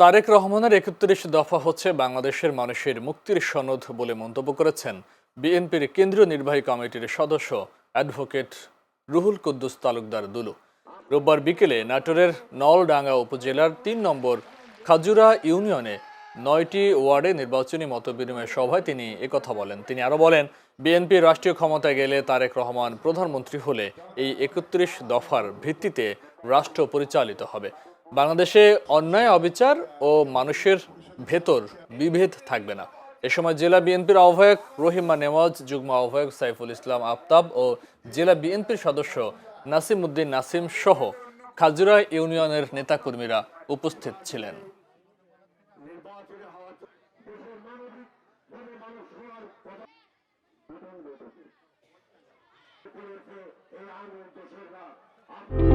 তারেক রহমানের একত্রিশ দফা হচ্ছে বাংলাদেশের মানুষের মুক্তির সনদ বলে মন্তব্য করেছেন বিএনপির কেন্দ্রীয় নির্বাহী কমিটির সদস্য অ্যাডভোকেট রুহুল কুদ্দুস তালুকদার দুলু। রোববার বিকেলে নাটোরের নলডাঙ্গা উপজেলার তিন নম্বর খাজুরা ইউনিয়নে নয়টি ওয়ার্ডে নির্বাচনী মতবিনিময় সভায় তিনি একথা বলেন। তিনি আরও বলেন, বিএনপি রাষ্ট্রীয় ক্ষমতায় গেলে তারেক রহমান প্রধানমন্ত্রী হলে এই একত্রিশ দফার ভিত্তিতে রাষ্ট্র পরিচালিত হবে। বাংলাদেশে অন্যায়, অবিচার ও মানুষের ভেতর বিভেদ থাকবে না। এ সময় জেলা বিএনপির আহ্বায়ক রহিমা নেওয়াজ, যুগ্ম আহ্বায়ক সাইফুল ইসলাম আফতাব ও জেলা বিএনপির সদস্য নাসিম উদ্দিন নাসিম সহ খাজুরা ইউনিয়নের নেতাকর্মীরা উপস্থিত ছিলেন। আইনের দেশের